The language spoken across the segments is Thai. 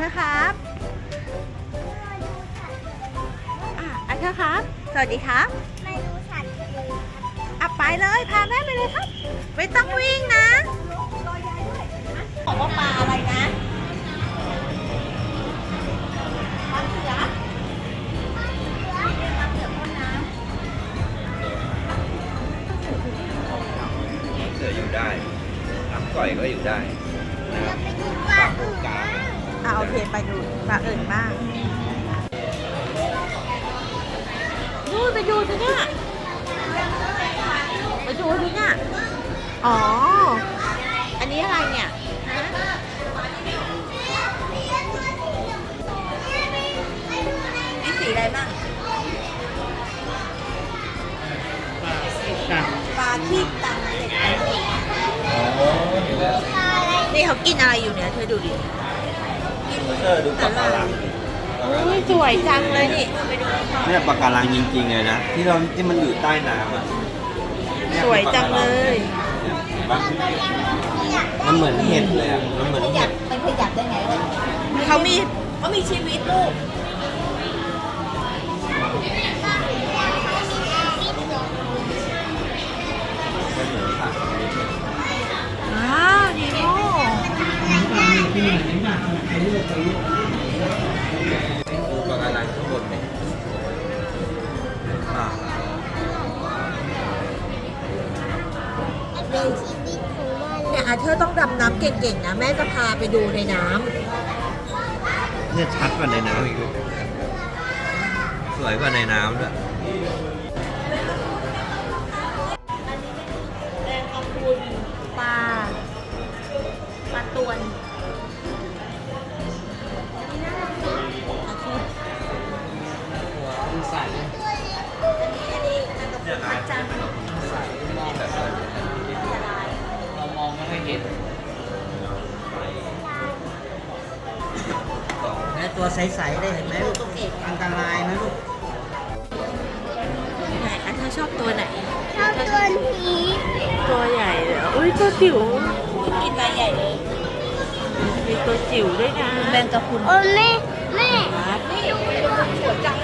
ธอร์ครับอะอาเธอร์ครับ สวัสดีครับมาดูสัตว์ทะเลครับอะไปเลย พาแม่ไปเลยครับ ไม่ต้องวิ่งนะบอกว่าปลาอะไรนะปลาเสือปลาเสือพ่นน้เสืออยู่ได้น้ำก่อยก็อยู่ได้นะครับไปดูปลาปากอื่นกลางำ อะโอเคไปดูปลาอื่นบ้างนู่นไปดูสิเนี่ยไปดูสิเนี่ยอ๋อ อันนี้อะไรเนี่ยฮะนี่สีอะไรบ้างปลาขี้ตังเหล็กอ๋อเห็นแล้วนี่เขากินอะไรอยู่เนี่ยเธอดูดิ เออดูปากการังอุ้ยสวยจังเลยนี่ เนี่ยปากการังจริงๆเลยนะ ที่เราที่มันอยู่ใต้น้ำอะเนี่ยสวยจังเลย เนี่ยเห็นปะมันเหมือนเห็ดเลยอะมันเหมือนเห็ดมันขยับได้ไงวะเขามีเขามีชีวิตลูก ดูปากการังข้างบนเนี่ยอะเป็นชีวิตของมันเนี่ยอาเธอต้องดำน้ำเก่งๆนะ แม่จะพาไปดูในน้เนี่ยชัดกว่าในน้ำอีกสวยกว่าในน้ำด้วยำ พระจันทร์เรามองไม่ค่อยเห็นและตัวใสๆได้เห็นไหมลูกอันตรายนะลูกไหนอาเธอร์ชอบตัวไหน ชอบตัวนี้ตัวใหญ่เลยอุ้ยตัวจิ๋วกินมาใหญ่เลยมีตัวจิ๋วด้วยนะแบงกะพุนโอ้แม่แม่นี่สวยจัง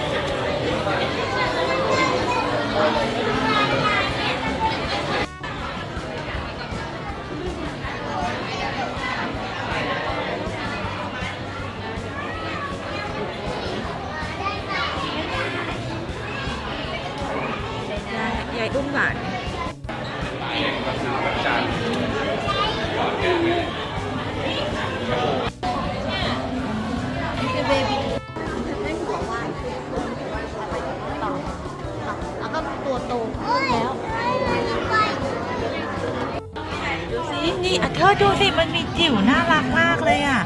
นี่อะเธอดูสิมันมีจิ๋วน่ารักมากเลยอะ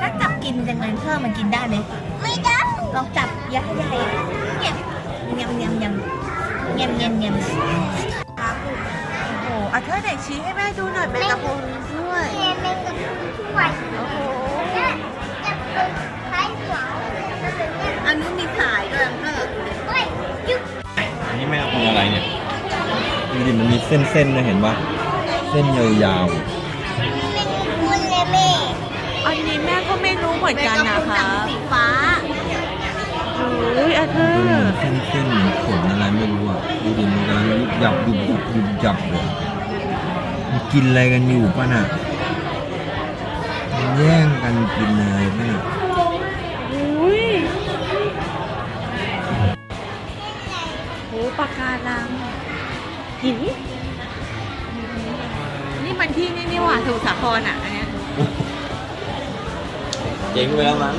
ถ้าจับกินยังไงเพื่อมันกินได้ไหมไม่ได้ลองจับยักษ์ใหญ่เงียบเงียบเงียบเงียบเงียบเงียบเงียบครับโอ้โหอะเธอไหนชี้ให้แม่ดูหน่อยแมงกะพรุนด้วยเงียบเงียบช่วยโอ้โหจะจะเป็นคล้ายหัวอันนู้นมีสายด้วยเธอเฮ้ยยุบอันนี้แม่เอาอะไรเนี่ย ดูดิมันมีเส้นๆด้วยเห็นปะเส้นยาวเป็นคุณเลยแม่อันนี้แม่ก็ไม่รู้เหมือนกันนะคะสีฟ้าโอ้ยอะเธๆอดูมันเส้นๆเหมือนขนอะไรไม่รู้อะดูดิมันกำลังยุบยับยุบยับยุบยับเลยมันกินอะไรกันอยู่ป่ะน่ะมันแย่งกันกินอะไรป่ะน่ะอุ้ยโอ้ปากการัง หิน นี่มันที่นี่นี่หว่าสมุทรสาครอะอันเนี้ยเจ๊งไปแล้วมั้ง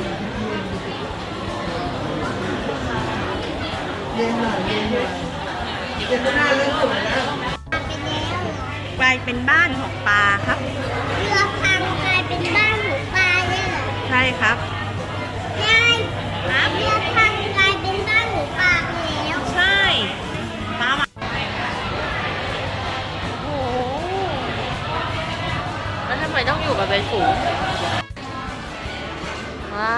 กลายเป็นบ้านของปลาครับ เรือพังกลายเป็นบ้านหมูปลาเนี่ยเหรอใช่ครับ ต้องอยู่กับใจสูงว้า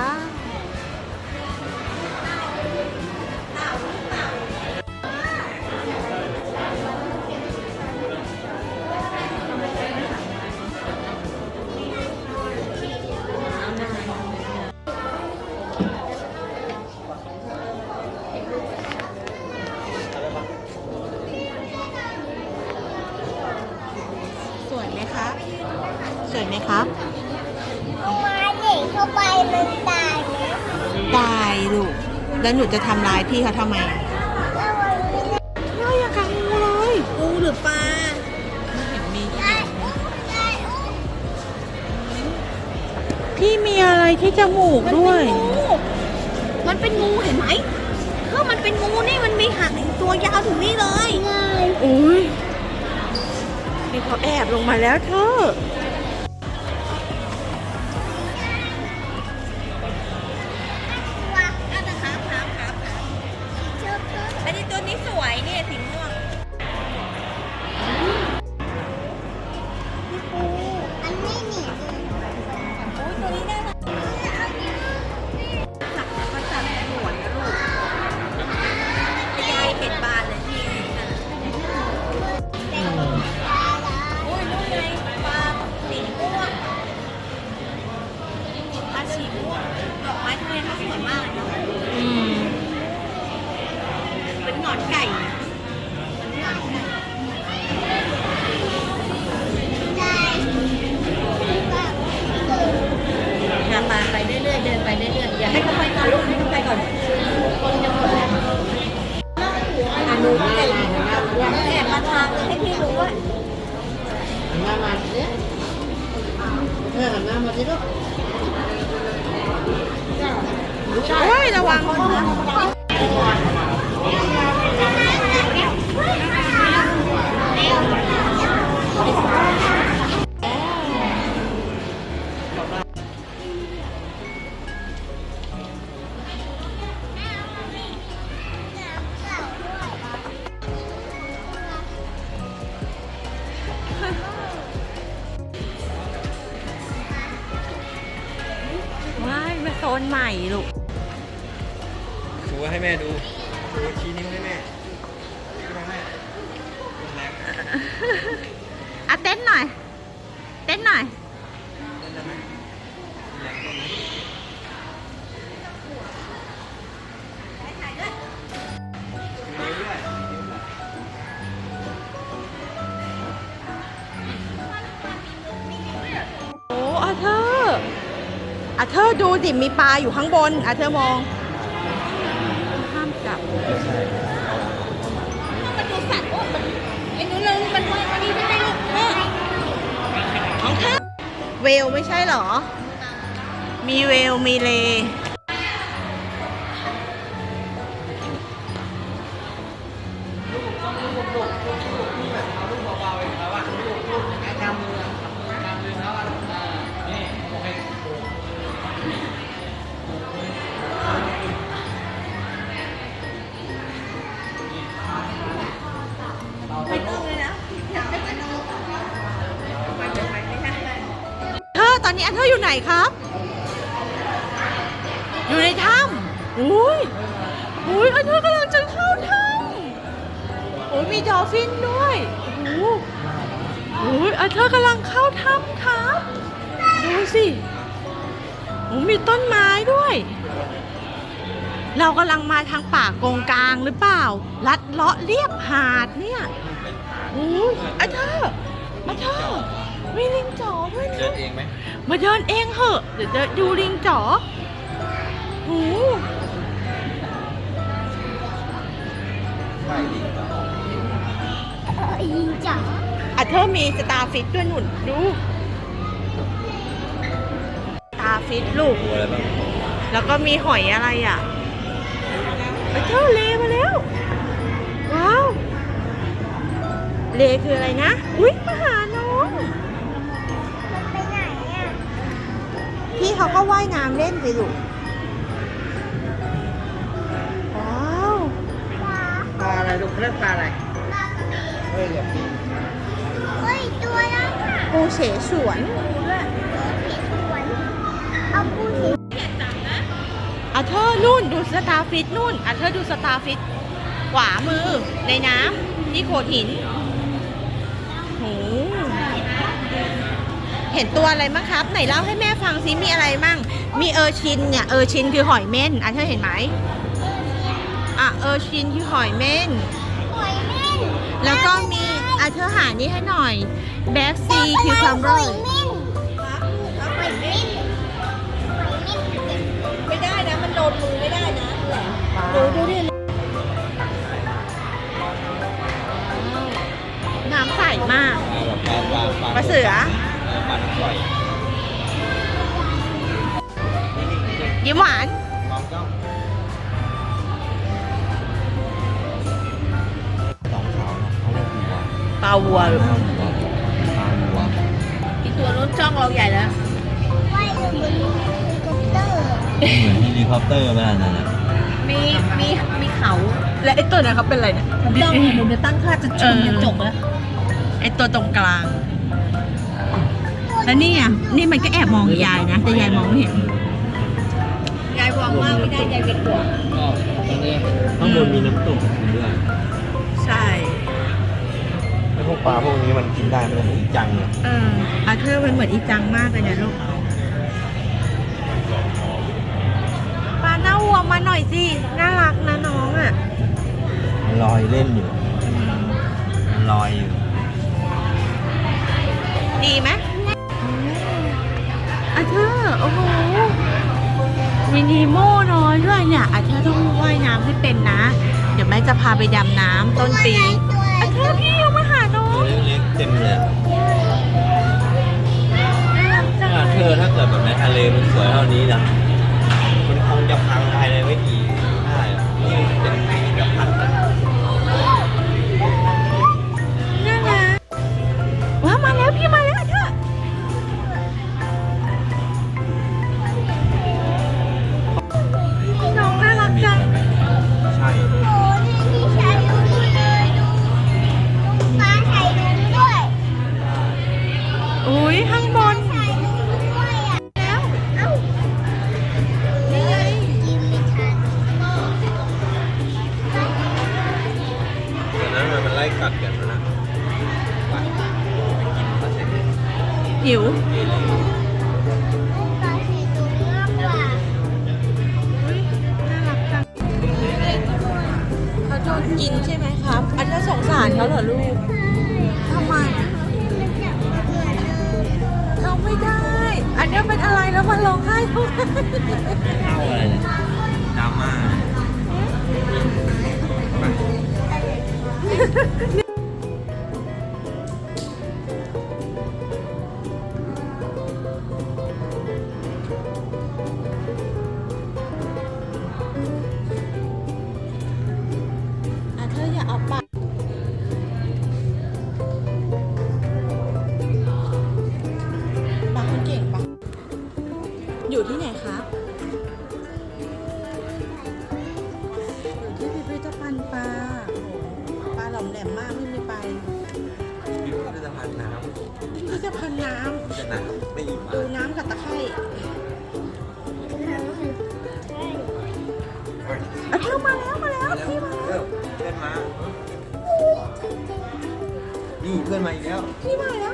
ตายนะตายลูก แล้วหนูจะทำร้ายพี่เขาทำไมแล้ววันนี้นะเฮ้ยอย่ากังงูเลยงูหรือปลาไม่เห็นมีได้อุ้มได้อุ้มพี่มีอะไรที่จมูกด้วย มันเป็นงูเห็นไหมเออมันเป็นงูนี่มันมีหางตัวยาวถึงนี่เลยง่ายอุ้ยนี่เขาแอบลงมาแล้วเธอ หนอนไก่หางมาไปเรื่อยๆ เดินไปเรื่อยๆ อย่าให้เขาไปก่อนลูกให้เขาไปก่อนคนจะหมดแล้วอะหนูแอบแอบมาทางให้พี่รู้ว่าหันหน้ามาสิเธอหันหน้ามาสิลูกเฮ้ยระวัง อะเต้นหน่อย เต้นหน่อย โอ้อาเธออาเธอดูดิมีปลาอยู่ข้างบนอาเธอมอง เวลไม่ใช่หรอ มีเวลมีเล อนนี้อันเธออยู่ไหนครับ อยู่ในถ้ำอุ้ยอุ้ยอันเธอกำลังจะเข้าถ้ำโอ้ยมีดอลฟินด้วยโอ้โหโอ้ยอันเธอกำลังเข้าถ้ำครับ ดูสิโอ้มีต้นไม้ด้วย เรากำลังมาทางป่ากงกลางหรือเปล่า ลัดเลาะเรียบหาดเนี่ยโอ้ยอันเธออันเธอมีลิงจ๋อด้วยเดินะนเองไหม มาเดินเองเหอะเดี๋ยวจะดูลิงจ๋อโอ้ไปดิเออยิงจังอะเธอมีสตาร์ฟิชด้วยหนุนดู สตาร์ฟิชลูก ตัวอะไรบ้างแล้วก็มีหอยอะไรอะอะเธอเลมาแล้ว ว้าว เลคืออะไรนะ อุ๊ยมาหาน้อง พี่เขาก็ว่ายน้ำเล่นสิลูกว้าวปลาปลาอะไรลูกเขาเรียกปลาอะไรปลากระเบนเฮ้ยอย่าปีเฮ้ยตัวนั้นอะปูเฉฉวนผีสวนเอาปูสี อาเธอร์นู่นดูสตาร์ฟิตนู่นอาเธอร์ดูสตาร์ฟิตขวามือในน้ำที่โขดหินโหเห็นตัวอะไรมั้งครับ ไหนเล่าให้แม่ ฟังซิมีอะไรมั่งมีเออร์ชินเนี่ยเออร์ชินคือหอยเม่นอาเธอร์เห็นไหมอะเออร์ชินคือหอยเม่น หอยเม่นแล้วก็มีอาเธอหานี่ให้หน่อยแบ็กซีคิวคัมเบอร์ไม่ได้นะ มันโดนมือไม่ได้นะดูดูดิน้ำใสมากปลาแบบปลาปลาปลาเสือปลาปล่อย ยิ้มหวานมองกล้องสองขาวนะเขาเรียกวัวปลาวัวปลาวัวปลาวัวที่ตัวนู้นจ้องเราใหญ่แล้วเหมือนเฮลิคอปเตอร์ไปแล้วนั่นน่ะมีมีมีเขาและไอ้ตัวนั้นเขาเป็นอะไรเนี่ยต้องหนูจะตั้งค่าจะชมยังจบแล้วไอ้ตัวตรงกลางแล้วนี่อะนี่มันก็แอบมองยายนะแต่ยายมองไม่เห็น ยายวางมาไม่ได้ยายเป็นห่วงก็ตอนนี้ข้างบนมีน้ำตกด้วยใช่แล้วพวกปลาพวกนี้มันกินได้ไหมือีจังเนี่ยเอออาเธอร์มันเหมือนอีจังมากเลยนะลูกปลาหน้าวัวมาหน่อยสิน่ารักนะน้องอะมันลอยเล่นอยู่มันลอยอยู่ดีไหมอาเธอร์โอ้โห มินิโม่น้อยด้วยเนี่ยอาเธอต้องว่ายน้ำให้เป็นนะ เดี๋ยวแม่จะพาไปดำน้ำต้นปีอาเธอร์พี่ แล้วมันร้องไห้ทุกเข้าอะไรเนี่ยดราม่า อยู่ที่ไหนครับอยู่ที่พิพิธภัณฑ์ปลาโอ้โหปลาหล่อมแหลมมากไม่มีไปพิพิธภัณฑ์น้พิพิธภัณฑ์น้ำจะน้ำไม่อิ่มำดูน้ำกับตะไคร่อะเธอมาแล้วมาแล้วพี่มาแล้วเพื่อนมา นี่เพื่อนมาอีกแล้วพี่มาแล้ว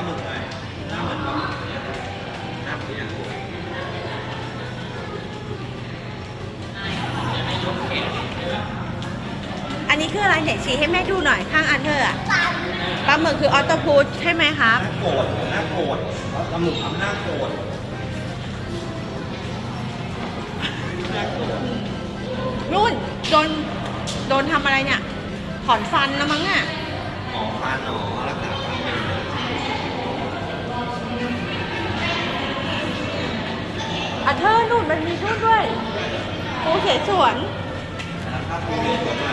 าเหมือนปลาหมึกเลยหน้าเหมือนปลาหมึกเนี่ยหน้าเหมือนอย่างอันนี้คืออะไรไหนชี้ให้แม่ดูหน่อยข้างอันเธอร์อะปลาหมึกคือออโตพูดใช่ไหมครับหน้าโกรธหน้าโกรธปลาหมึกทำหน้าโกรธรุ่นโดนโดนทำอะไรเนี่ย ถอนฟันแล้วมั้งอะ หมอฟันหนอรักษา มันมีนู่นด้วยปูเสฉวนแล้วถ้าคุณเรียนแบบว่า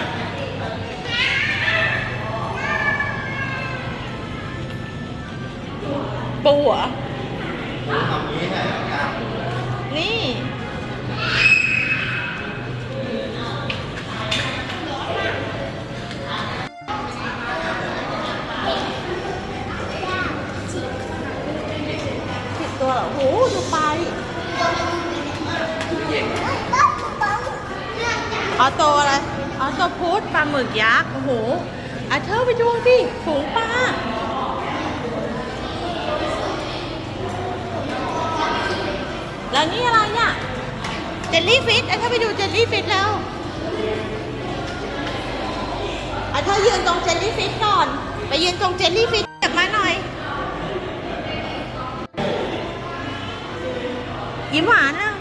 ปูเหรอนี่สิบตัวเหรอโหดูไป ออโตอะไรออโตพุทธปลาหมึกยักษ์ โอ้โหอาเธอไปดูสิฝูงปลาแล้วนี่อะไรเนี่ยเจลลี่ฟิชอาเธอไปดูเจลลี่ฟิชแล้วอาเธอยืนตรงเจลลี่ฟิชก่อน ไปยืนตรงเจลลี่ฟิชกลับมาหน่อย ยิ้มหวานอะ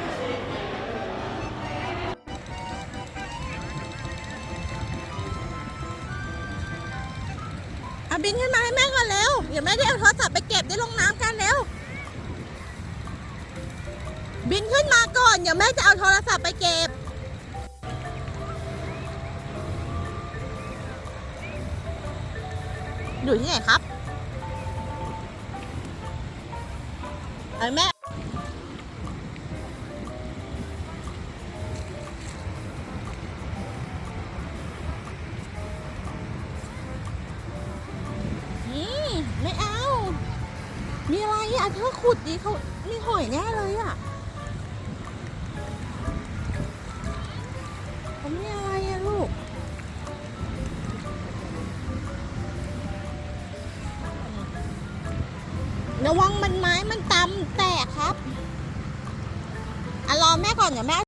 บินขึ้นมาให้แม่ก่อนเร็วเดี๋ยวแม่ได้เอาโทรศัพท์ไปเก็บได้ลงน้ำกันเร็ว บินขึ้นมาก่อนเดี๋ยวแม่จะเอาโทรศัพท์ไปเก็บอยู่ที่ไหนครับไอแม่ ถ้าขุดดีเขามีหอยแน่เลยอะ